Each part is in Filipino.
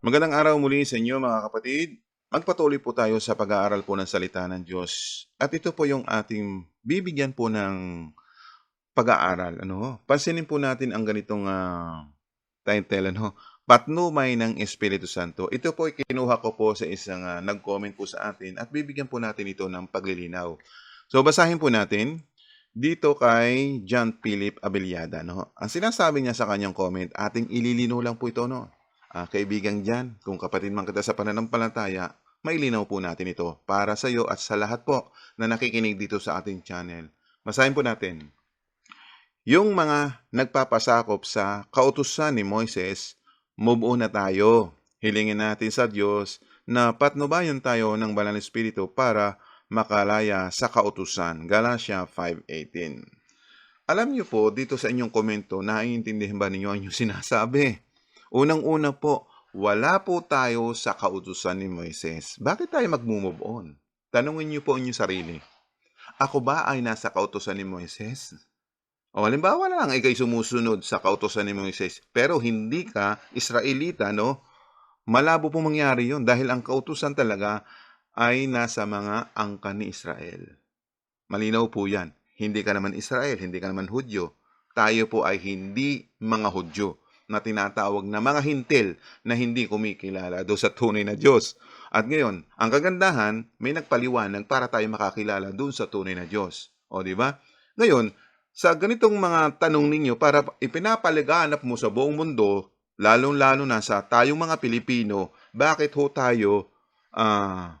Magandang araw muli sa inyo mga kapatid. Magpatuloy po tayo sa pag-aaral po ng salita ng Diyos. At ito po yung ating bibigyan po ng pag-aaral. Ano? Pansinin po natin ang ganitong ah, title. Ano? Patnumay ng Espiritu Santo. Ito po ay kinuha ko po sa isang ah, nag-comment po sa atin at bibigyan po natin ito ng paglilinaw. So basahin po natin dito kay John Philip Abeliada. No? Ang sinasabi niya sa kanyang comment, ating ililinaw lang po ito. No? Ah, kaibigang dyan, kung kapatid man kita sa pananampalataya, mailinaw po natin ito para sa iyo at sa lahat po na nakikinig dito sa ating channel. Basahin po natin. Yung mga nagpapasakop sa kautusan ni Moises, move on na tayo. Hilingin natin sa Diyos na patnubayan tayo ng Banal na Espiritu para makalaya sa kautusan. Galatia 5.18 Alam niyo po, dito sa inyong komento, naiintindihan ba ninyo ang inyong sinasabi? Unang-una po, wala po tayo sa kautusan ni Moises. Bakit tayo mag-move on? Tanungin niyo po inyong sarili. Ako ba ay nasa kautusan ni Moises? O halimbawa na lang, ikay sumusunod sa kautusan ni Moises, pero hindi ka Israelita, no? Malabo po mangyari yon dahil ang kautusan talaga ay nasa mga angka ni Israel. Malinaw po yan. Hindi ka naman Israel, hindi ka naman Hudyo. Tayo po ay hindi mga Hudyo na tinatawag na mga hintil na hindi kumikilala do sa tunay na Diyos. At ngayon, ang kagandahan, may nagpaliwanag para tayo makakilala doon sa tunay na Diyos. O, di ba? Ngayon, sa ganitong mga tanong ninyo, para ipinapaliganap mo sa buong mundo, lalong-lalo na sa tayong mga Pilipino, bakit ho tayo ah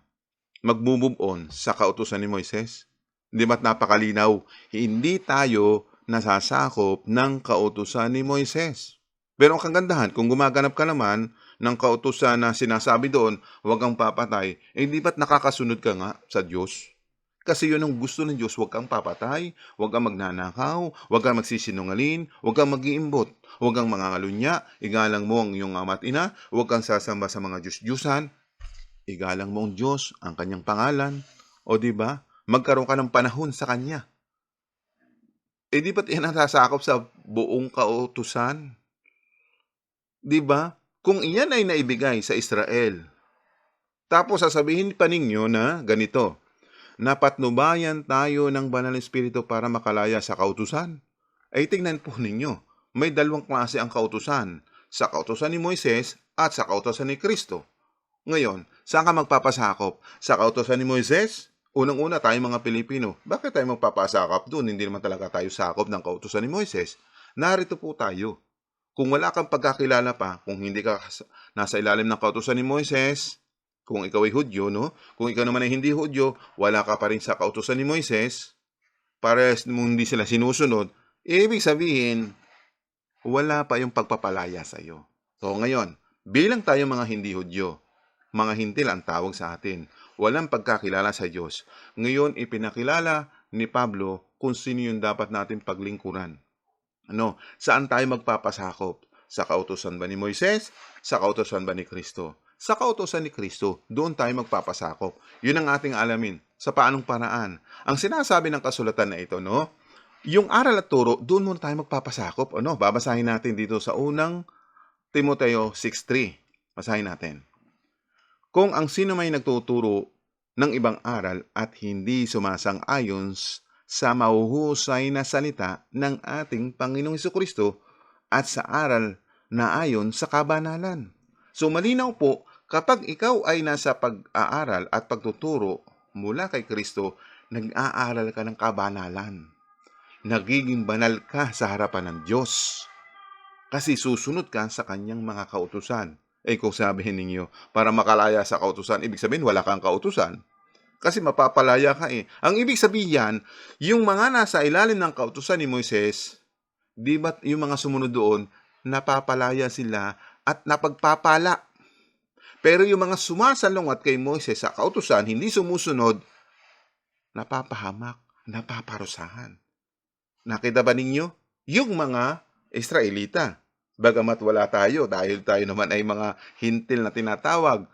mag-move on sa kautusan ni Moises? Di ba't napakalinaw? Hindi tayo nasasakop ng kautusan ni Moises. Pero ang kagandahan, kung gumaganap ka naman ng kautusan na sinasabi doon, huwag kang papatay, eh di ba't nakakasunod ka nga sa Diyos? Kasi yun ang gusto ng Diyos, huwag kang papatay, huwag kang magnanakaw, huwag kang magsisinungalin, huwag kang mag-iimbot, huwag kang mangangalunya, igalang mo ang iyong ama at ina, huwag kang sasamba sa mga Diyos-Diyusan, igalang mo ang Diyos, ang kanyang pangalan, o di ba? Magkaroon ka ng panahon sa kanya. Eh di ba't yan ang sa buong kautusan? Di ba? Kung iyan ay naibigay sa Israel, tapos sasabihin pa ninyo na ganito, napatnubayan tayo ng banal na espiritu para makalaya sa kautusan. Ay tingnan po ninyo, may dalawang klase ang kautusan, sa kautusan ni Moises at sa kautusan ni Kristo. Ngayon, saan ka magpapasakop? Sa kautusan ni Moises? Unang-una tayo mga Pilipino. Bakit tayo magpapasakop doon? Hindi naman talaga tayo sakop ng kautusan ni Moises. Narito po tayo. Kung wala kang pagkakilala pa, kung hindi ka nasa ilalim ng kautusan ni Moises, kung ikaw ay Hudyo, no? Kung ikaw naman ay hindi Hudyo, wala ka pa rin sa kautusan ni Moises, para hindi sila sinusunod, ibig sabihin, wala pa yung pagpapalaya sa iyo. So ngayon, bilang tayo mga hindi Hudyo, mga hintil ang tawag sa atin, walang pagkakilala sa Diyos. Ngayon, ipinakilala ni Pablo kung sino yung dapat natin paglingkuran. Ano, saan tayo magpapasakop? Sa kautosan ba ni Moises? Sa kautosan ba ni Kristo? Sa kautosan ni Kristo, doon tayo magpapasakop. Yun ang ating alamin. Sa paanong paraan? Ang sinasabi ng kasulatan na ito, no? Yung aral at turo, doon muna tayo magpapasakop. Ano? Babasahin natin dito sa unang Timoteo 6.3. Basahin natin. Kung ang sino may nagtuturo ng ibang aral at hindi sumasang-ayon sa mahuhusay na salita ng ating Panginoong Kristo at sa aral na ayon sa kabanalan. So malinaw po, kapag ikaw ay nasa pag-aaral at pagtuturo mula kay Kristo, nag-aaral ka ng kabanalan. Nagiging banal ka sa harapan ng Diyos. Kasi susunod ka sa kanyang mga kautusan. Eh kung sabihin ninyo, para makalaya sa kautusan, ibig sabihin wala kang kautusan. Kasi mapapalaya ka eh. Ang ibig sabihin, yung mga nasa ilalim ng kautusan ni Moises, di ba yung mga sumunod doon, napapalaya sila at napagpapala. Pero yung mga sumasalungat kay Moises sa kautusan, hindi sumusunod, napapahamak, napaparusahan. Nakita ba ninyo? Yung mga Israelita. Bagamat wala tayo dahil tayo naman ay mga hintil na tinatawag.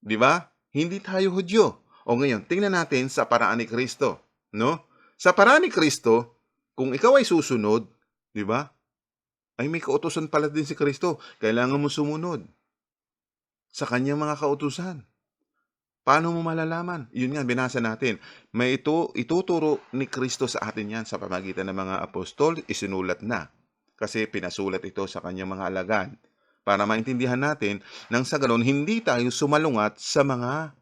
Di ba? Hindi tayo Hudyo. O ngayon, tingnan natin sa paraan ni Kristo. No? Sa paraan ni Kristo, kung ikaw ay susunod, di ba? Ay may kautosan pala din si Kristo. Kailangan mo sumunod. sa kanyang mga kautusan. Paano mo malalaman? Yun nga, binasa natin. May ito, ituturo ni Kristo sa atin yan sa pamagitan ng mga apostol, isinulat na. Kasi pinasulat ito sa kanyang mga alagad. Para maintindihan natin, nang sa ganon, hindi tayo sumalungat sa mga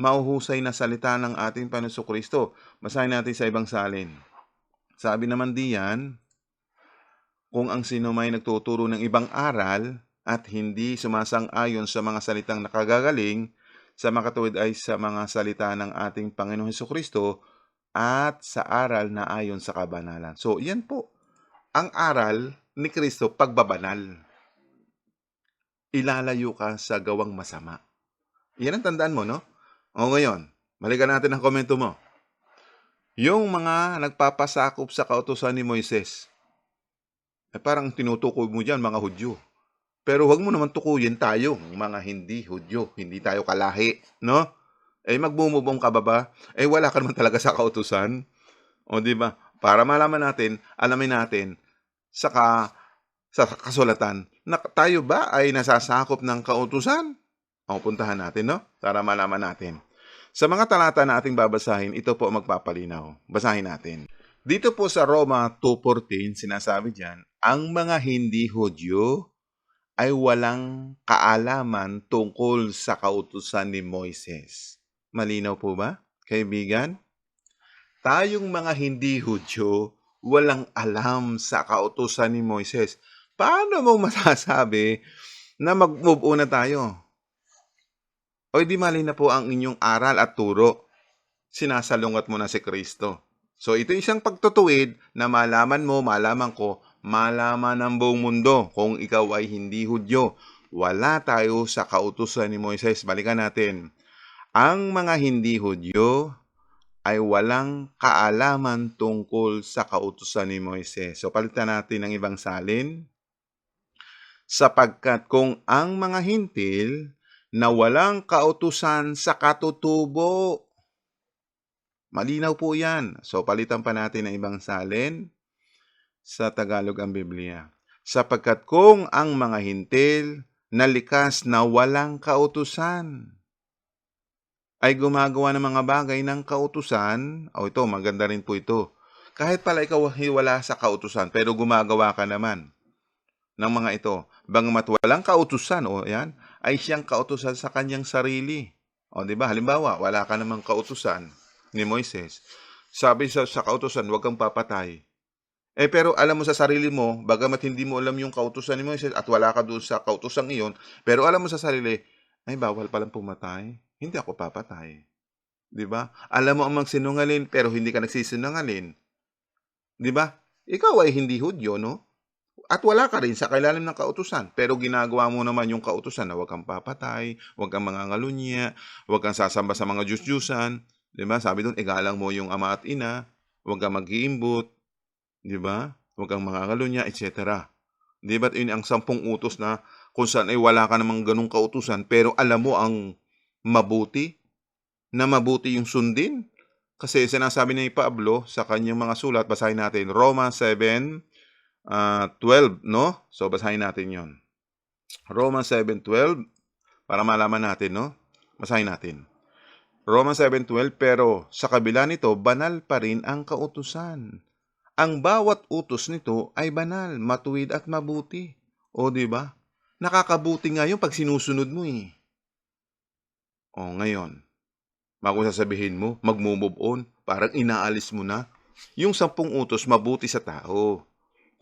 mauhusay na salita ng ating Panginoon Kristo. Basahin natin sa ibang salin. Sabi naman diyan, kung ang sino may nagtuturo ng ibang aral at hindi sumasang-ayon sa mga salitang nakagagaling, sa makatuwid ay sa mga salita ng ating Panginoong Heso Kristo at sa aral na ayon sa kabanalan. So, yan po. Ang aral ni Kristo, pagbabanal. Ilalayo ka sa gawang masama. Yan ang tandaan mo, no? O ngayon, balikan natin ang komento mo. Yung mga nagpapasakop sa kautosan ni Moises, eh parang tinutukoy mo dyan mga Hudyo. Pero wag mo naman tukuyin tayo, mga hindi Hudyo, hindi tayo kalahi, no? Eh magbumubong ka ba ba? Eh wala ka naman talaga sa kautusan. O di ba? Para malaman natin, alamin natin sa ka, sa kasulatan na tayo ba ay nasasakop ng kautusan? O puntahan natin, no? Para malaman natin. Sa mga talata na ating babasahin, ito po magpapalinaw. Basahin natin. Dito po sa Roma 2.14, sinasabi diyan, ang mga hindi Hudyo ay walang kaalaman tungkol sa kautusan ni Moises. Malinaw po ba, kaibigan? Tayong mga hindi Hudyo, walang alam sa kautusan ni Moises. Paano mo masasabi na mag-move on na tayo? O di mali na po ang inyong aral at turo. Sinasalungat mo na si Kristo. So ito isang pagtutuwid na malaman mo, malaman ko, malaman ng buong mundo kung ikaw ay hindi Hudyo. Wala tayo sa kautusan ni Moises. Balikan natin. Ang mga hindi Hudyo ay walang kaalaman tungkol sa kautusan ni Moises. So palitan natin ng ibang salin. Sapagkat kung ang mga hintil na walang kautusan sa katutubo, Malinaw po yan. So, palitan pa natin ng ibang salin. Sa Tagalog ang Biblia. Sapagkat kung ang mga hintil na likas na walang kautusan ay gumagawa ng mga bagay ng kautusan, o ito, maganda rin po ito. Kahit pala ikaw wala sa kautusan, pero gumagawa ka naman ng mga ito. Bagamat walang kautusan, o yan, ay siyang kautusan sa kanyang sarili. O, di ba? Halimbawa, wala ka namang kautusan ni Moises. Sabi sa, sa kautosan, huwag kang papatay. Eh pero alam mo sa sarili mo, bagamat hindi mo alam yung kautosan ni Moises at wala ka doon sa kautosan iyon, pero alam mo sa sarili, ay bawal palang pumatay. Hindi ako papatay. 'Di ba? Alam mo ang magsinungalin pero hindi ka nagsisinungalin. 'Di ba? Ikaw ay hindi Hudyo, no? At wala ka rin sa kailalim ng kautusan. Pero ginagawa mo naman yung kautusan na huwag kang papatay, huwag kang mangangalunya, huwag kang sasamba sa mga Diyos-Diyusan, Di ba? Sabi doon, igalang mo yung ama at ina, huwag kang mag-iimbot, di ba? Huwag kang makakalunya, etc. Di ba? Yun ang sampung utos na kung saan ay wala ka namang ganung kautusan, pero alam mo ang mabuti, na mabuti yung sundin. Kasi sinasabi ni Pablo sa kanyang mga sulat, basahin natin, Roma 7, uh, 12, no? So, basahin natin yon Roma 7.12, para malaman natin, no? Basahin natin. Romans 7.12, pero sa kabila nito, banal pa rin ang kautusan. Ang bawat utos nito ay banal, matuwid at mabuti. O, di ba? Nakakabuti nga yung pag sinusunod mo eh. O, ngayon, bago sasabihin mo, mag-move on, parang inaalis mo na. Yung sampung utos, mabuti sa tao.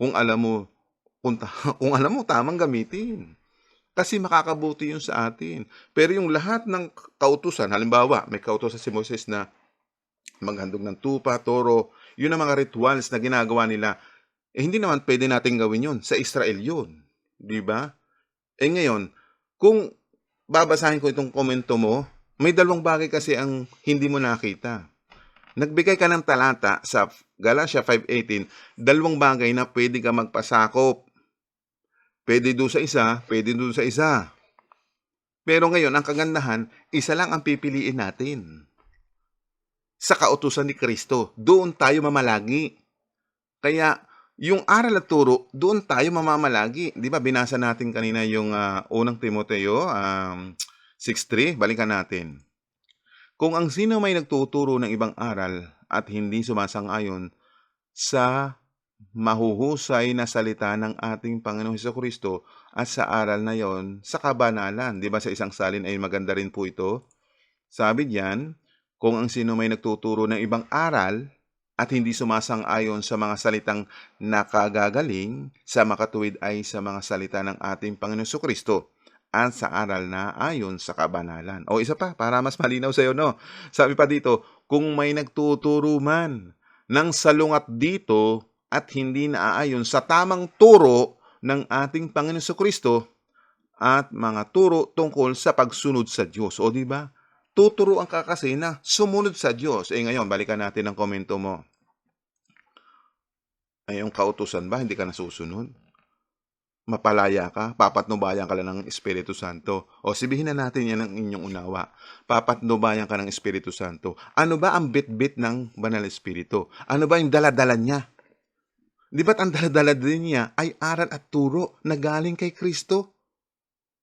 Kung alam mo, kung, kung alam mo, tamang gamitin. Kasi makakabuti yun sa atin. Pero yung lahat ng kautusan, halimbawa, may kautusan si Moses na maghandog ng tupa, toro, yun ang mga rituals na ginagawa nila. Eh, hindi naman pwede natin gawin yun. Sa Israel yun. Di ba? Eh ngayon, kung babasahin ko itong komento mo, may dalawang bagay kasi ang hindi mo nakita. Nagbigay ka ng talata sa Galatia 5.18, dalawang bagay na pwede ka magpasakop Pwede doon sa isa, pwede doon sa isa. Pero ngayon, ang kagandahan, isa lang ang pipiliin natin. Sa kautusan ni Kristo, doon tayo mamalagi. Kaya, yung aral at turo, doon tayo mamamalagi. 'Di ba binasa natin kanina yung, ah, unang Timoteo, um, 6:3, balikan natin. Kung ang sino may nagtuturo ng ibang aral at hindi sumasang-ayon sa mahuhusay na salita ng ating Panginoong Hesukristo at sa aral na yon sa kabanalan. 'Di ba sa isang salin ay maganda rin po ito? Sabi diyan, kung ang sino may nagtuturo ng ibang aral at hindi sumasang-ayon sa mga salitang nakagagaling sa makatuwid ay sa mga salita ng ating Panginoong Hesukristo at sa aral na ayon sa kabanalan. O isa pa, para mas malinaw sa iyo, no? Sabi pa dito, kung may nagtuturo man ng salungat dito at hindi naaayon sa tamang turo ng ating Panginoon Kristo at mga turo tungkol sa pagsunod sa Diyos. O di ba? Tuturuan ka kasi na sumunod sa Diyos. Eh ngayon, balikan natin ang komento mo. Ay, yung kautusan ba, hindi ka nasusunod? Mapalaya ka, papatnubayan ka lang ng Espiritu Santo. O sibihin na natin yan ang inyong unawa. Papatnubayan ka ng Espiritu Santo. Ano ba ang bit-bit ng Banal Espiritu? Ano ba yung daladala niya? Di ba't ang daladala din niya ay aral at turo na galing kay Kristo?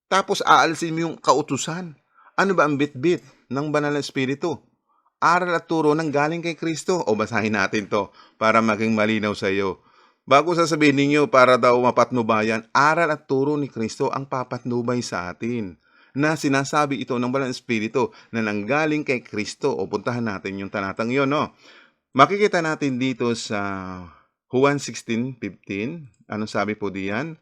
Tapos aalsin mo yung kautusan. Ano ba ang bit-bit ng Banal na Espiritu? Aral at turo ng galing kay Kristo. O basahin natin to para maging malinaw sa iyo. Bago sasabihin ninyo para daw mapatnubayan, aral at turo ni Kristo ang papatnubay sa atin. Na sinasabi ito ng Banal na Espiritu na nanggaling kay Kristo. O puntahan natin yung talatang yon, no? Makikita natin dito sa Juan 16:15. Anong sabi po diyan?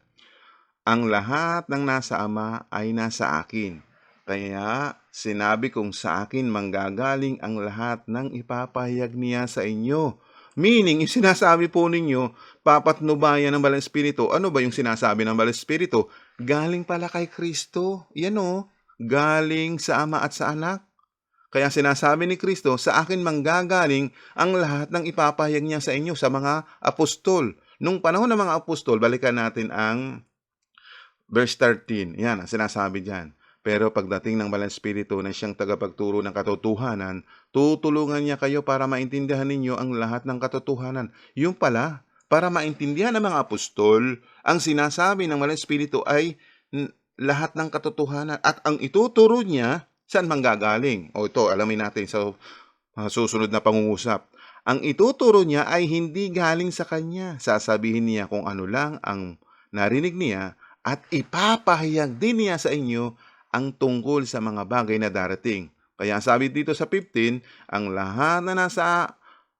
Ang lahat ng nasa Ama ay nasa akin. Kaya sinabi kong sa akin manggagaling ang lahat ng ipapahayag niya sa inyo. Meaning, yung sinasabi po ninyo, papatnubayan ng Balang Espiritu. Ano ba yung sinasabi ng Balang Espiritu? Galing pala kay Kristo. Yan o. Galing sa Ama at sa Anak. Kaya sinasabi ni Kristo, sa akin manggagaling ang lahat ng ipapahayag niya sa inyo, sa mga apostol. Nung panahon ng mga apostol, balikan natin ang verse 13. Yan, ang sinasabi diyan. Pero pagdating ng Balang Espiritu na siyang tagapagturo ng katotohanan, tutulungan niya kayo para maintindihan ninyo ang lahat ng katotohanan. Yung pala, para maintindihan ng mga apostol, ang sinasabi ng Balang Espiritu ay lahat ng katotohanan at ang ituturo niya saan manggagaling. O ito, alamin natin sa uh, susunod na pangungusap. Ang ituturo niya ay hindi galing sa kanya. Sasabihin niya kung ano lang ang narinig niya at ipapahayag din niya sa inyo ang tungkol sa mga bagay na darating. Kaya sabi dito sa 15, ang lahat na nasa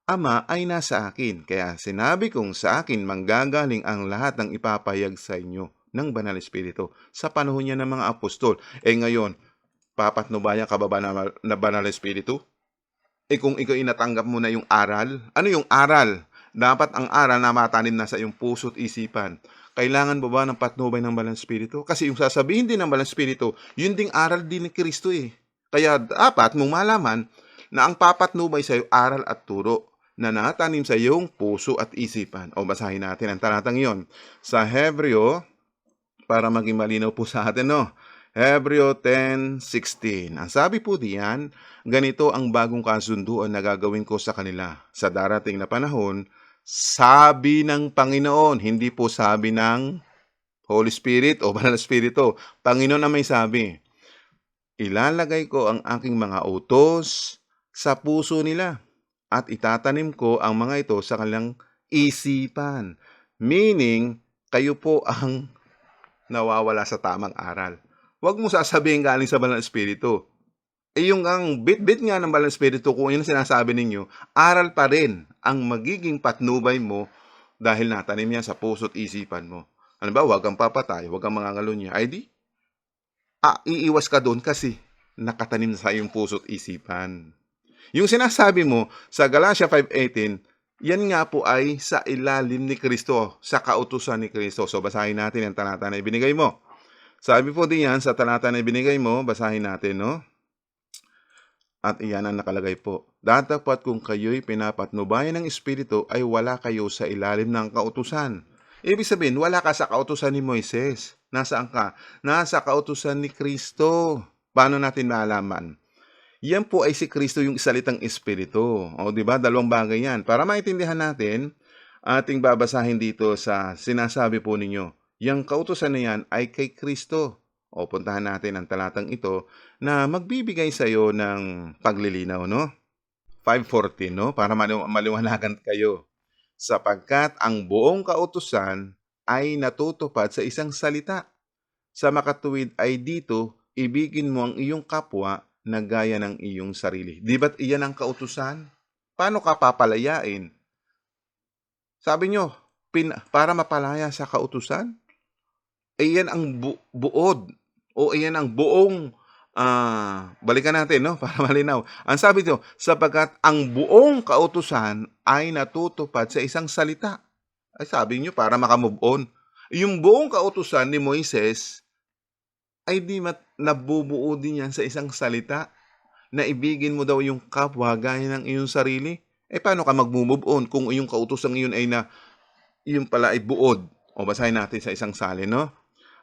Ama ay nasa akin. Kaya sinabi kong sa akin manggagaling ang lahat ng ipapahayag sa inyo ng Banal Espiritu sa panahon niya ng mga apostol. Eh ngayon, papatnubayan ka ba na, na Banal Espiritu? Eh kung ikaw inatanggap mo na yung aral, ano yung aral? Dapat ang aral na matanim na sa iyong puso at isipan. Kailangan ba ba ng patnubay ng Balang Espiritu? Kasi yung sasabihin din ng Balang Espiritu, yun ding aral din ni Kristo eh. Kaya dapat mong malaman na ang papatnubay sa iyo aral at turo na natanim sa iyong puso at isipan. O basahin natin ang talatang iyon. Sa Hebreo, para maging malinaw po sa atin, no? Hebreo 10.16. Ang sabi po diyan, ganito ang bagong kasunduan na gagawin ko sa kanila. Sa darating na panahon, sabi ng Panginoon, hindi po sabi ng Holy Spirit o Banal Espiritu. Panginoon na may sabi, ilalagay ko ang aking mga utos sa puso nila at itatanim ko ang mga ito sa kanilang isipan. Meaning, kayo po ang nawawala sa tamang aral. Huwag mo sasabihin galing sa Banal Espiritu. Eh yung ang bit-bit nga ng Banal Espiritu, kung yun sinasabi ninyo, aral pa rin ang magiging patnubay mo dahil natanim yan sa puso't isipan mo. Ano ba, huwag kang papatay, huwag kang mangangalunya. Ay di, ah, iiwas ka doon kasi nakatanim sa iyong puso't isipan. Yung sinasabi mo sa Galatia 5.18, yan nga po ay sa ilalim ni Kristo, sa kautusan ni Kristo. So basahin natin ang talata na ibinigay mo. Sabi po din yan, sa talata na ibinigay mo, basahin natin, no? At iyan ang nakalagay po. Datapat kung kayo'y pinapatnubayan ng Espiritu ay wala kayo sa ilalim ng kautusan. Ibig sabihin, wala ka sa kautusan ni Moises. Nasaan ka? Nasa kautusan ni Kristo. Paano natin malaman? Yan po ay si Kristo yung isalitang Espiritu. O, di ba? Dalawang bagay yan. Para maintindihan natin, ating babasahin dito sa sinasabi po ninyo, yung kautusan na yan ay kay Kristo. O puntahan natin ang talatang ito na magbibigay sa iyo ng paglilinaw, no? 5.14, no? Para maliw- maliwanagan kayo. Sapagkat ang buong kautusan ay natutupad sa isang salita. Sa makatuwid ay dito, ibigin mo ang iyong kapwa na gaya ng iyong sarili. Di ba't iyan ang kautusan? Paano ka papalayain? Sabi nyo, pin, para mapalaya sa kautusan? Iyan ang bu- buod o iyan ang buong ah, balikan natin no para malinaw. Ang sabi nyo, sapagkat ang buong kautusan ay natutupad sa isang salita. Ay sabi nyo para makamove on. Yung buong kautusan ni Moises ay di mat nabubuo din yan sa isang salita na ibigin mo daw yung kapwa gaya ng iyong sarili. Eh paano ka mag-move on kung yung kautusan iyon ay na yung pala ay buod? O basahin natin sa isang salin, no?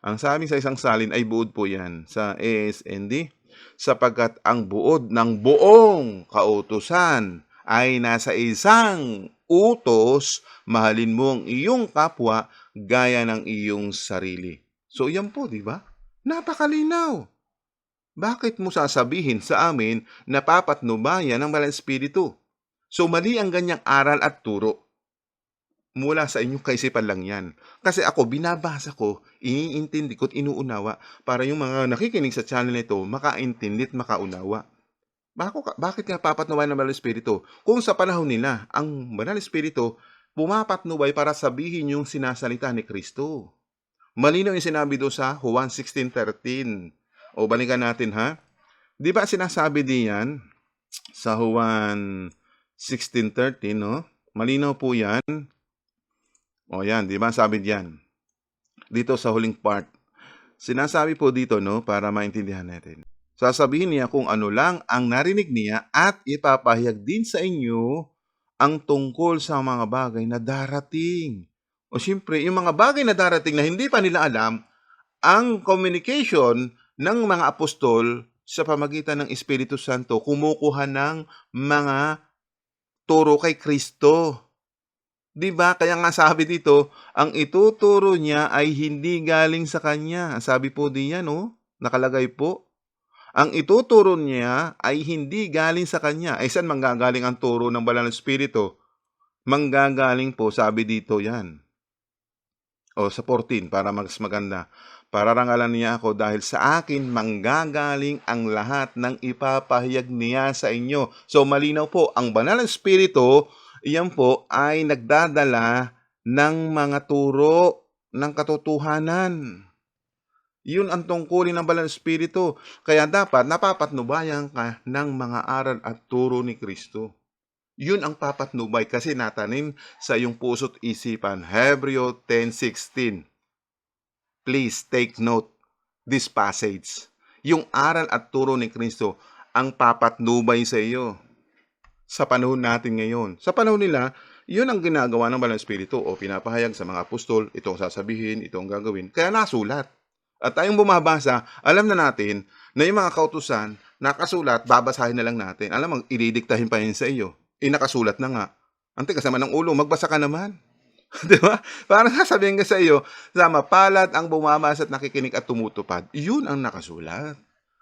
Ang sabi sa isang salin ay buod po yan sa ASND sapagkat ang buod ng buong kautusan ay nasa isang utos, mahalin mo ang iyong kapwa gaya ng iyong sarili. So yan po, di ba? Napakalinaw. Bakit mo sasabihin sa amin na papatnubayan ng Malang Espiritu? So mali ang ganyang aral at turo. Mula sa inyong kaisipan lang yan. Kasi ako, binabasa ko, iniintindi ko at inuunawa para yung mga nakikinig sa channel nito makaintindi at makaunawa. Bako, bakit nga papatnubayan ng Banal Espiritu? Kung sa panahon nila, ang Banal Espiritu pumapatnubay para sabihin yung sinasalita ni Kristo. Malinaw yung sinabi doon sa Juan 16.13. O balikan natin ha. Di ba sinasabi diyan sa Juan 16.13, no? Malinaw po yan. O yan, di ba sabi diyan? Dito sa huling part. Sinasabi po dito, no, para maintindihan natin. Sasabihin niya kung ano lang ang narinig niya at ipapahayag din sa inyo ang tungkol sa mga bagay na darating. O siyempre, yung mga bagay na darating na hindi pa nila alam, ang communication ng mga apostol sa pamagitan ng Espiritu Santo kumukuha ng mga turo kay Kristo. 'Di ba? Kaya nga sabi dito, ang ituturo niya ay hindi galing sa kanya. Sabi po diyan, no? Nakalagay po. Ang ituturo niya ay hindi galing sa kanya. Ay saan manggagaling ang turo ng Banal na Espiritu? Manggagaling po, sabi dito yan. O sa 14, para mas maganda. Pararangalan niya ako dahil sa akin manggagaling ang lahat ng ipapahayag niya sa inyo. So malinaw po, ang banal na espiritu, iyan po ay nagdadala ng mga turo ng katotohanan. Yun ang tungkulin ng banal na espiritu. Kaya dapat napapatnubayan ka ng mga aral at turo ni Kristo. Yun ang papatnubay kasi natanim sa iyong puso't isipan. Hebreo 10.16 please take note this passage. Yung aral at turo ni Kristo ang papatnubay sa iyo sa panahon natin ngayon. Sa panahon nila, yun ang ginagawa ng Banal Espiritu o pinapahayag sa mga apostol, itong sasabihin, itong gagawin. Kaya nasulat. At tayong bumabasa, alam na natin na yung mga kautusan, nakasulat, babasahin na lang natin. Alam mo, ididiktahin pa yun sa iyo. Eh, nakasulat na nga. Ante, kasama ng ulo, magbasa ka naman. Di ba? Parang sasabihin ka sa iyo, sama, palat ang bumabasa at nakikinig at tumutupad. Yun ang nakasulat.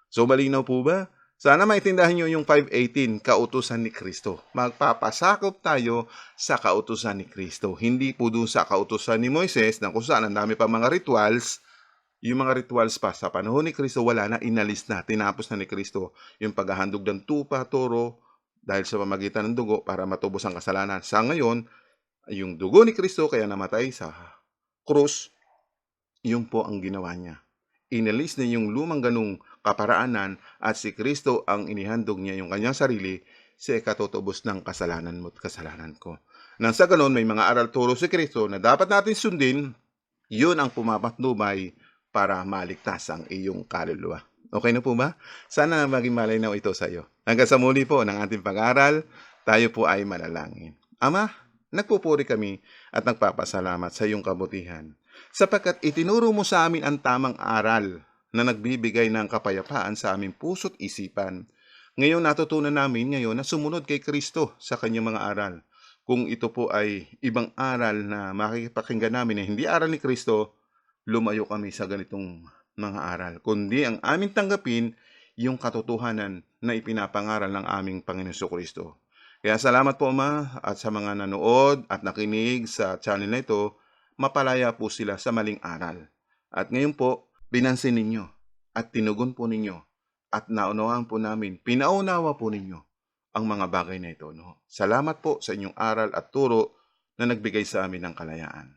So, malinaw po ba? Sana maintindihan nyo yung 518, kautusan ni Kristo. Magpapasakop tayo sa kautusan ni Kristo. Hindi po dun sa kautusan ni Moises na kung saan ang dami pa mga rituals. Yung mga rituals pa sa panahon ni Kristo, wala na, inalis na, tinapos na ni Kristo. Yung paghahandog ng tupa, toro, dahil sa pamagitan ng dugo para matubos ang kasalanan. Sa ngayon, yung dugo ni Kristo kaya namatay sa krus, yun po ang ginawa niya. Inalis niya yung lumang ganung kaparaanan at si Kristo ang inihandog niya yung kanyang sarili sa katutubos ng kasalanan mo at kasalanan ko. Nang sa ganun, may mga aral turo si Kristo na dapat natin sundin, yun ang pumapatnubay para maligtas ang iyong kaluluwa. Okay na po ba? Sana maging malinaw ito sa iyo. Hanggang sa muli po ng ating pag-aaral, tayo po ay manalangin. Ama, nagpupuri kami at nagpapasalamat sa iyong kabutihan sapagkat itinuro mo sa amin ang tamang aral na nagbibigay ng kapayapaan sa aming puso't isipan. Ngayon natutunan namin ngayon na sumunod kay Kristo sa kanyang mga aral. kung ito po ay ibang aral na makikipakinggan namin na hindi aral ni Kristo, lumayo kami sa ganitong mga aral. Kundi ang aming tanggapin yung katotohanan na ipinapangaral ng aming Panginoon Kristo. Kaya salamat po Ama at sa mga nanood at nakinig sa channel na ito, mapalaya po sila sa maling aral. At ngayon po, binansin ninyo at tinugon po ninyo at naunawaan po namin, pinaunawa po ninyo ang mga bagay na ito. No? Salamat po sa inyong aral at turo na nagbigay sa amin ng kalayaan.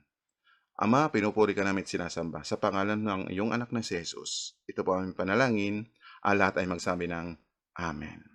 Ama, pinupuri ka namin at sinasamba sa pangalan ng iyong anak na si Jesus. Ito po ang panalangin, ang lahat ay magsabi ng Amen.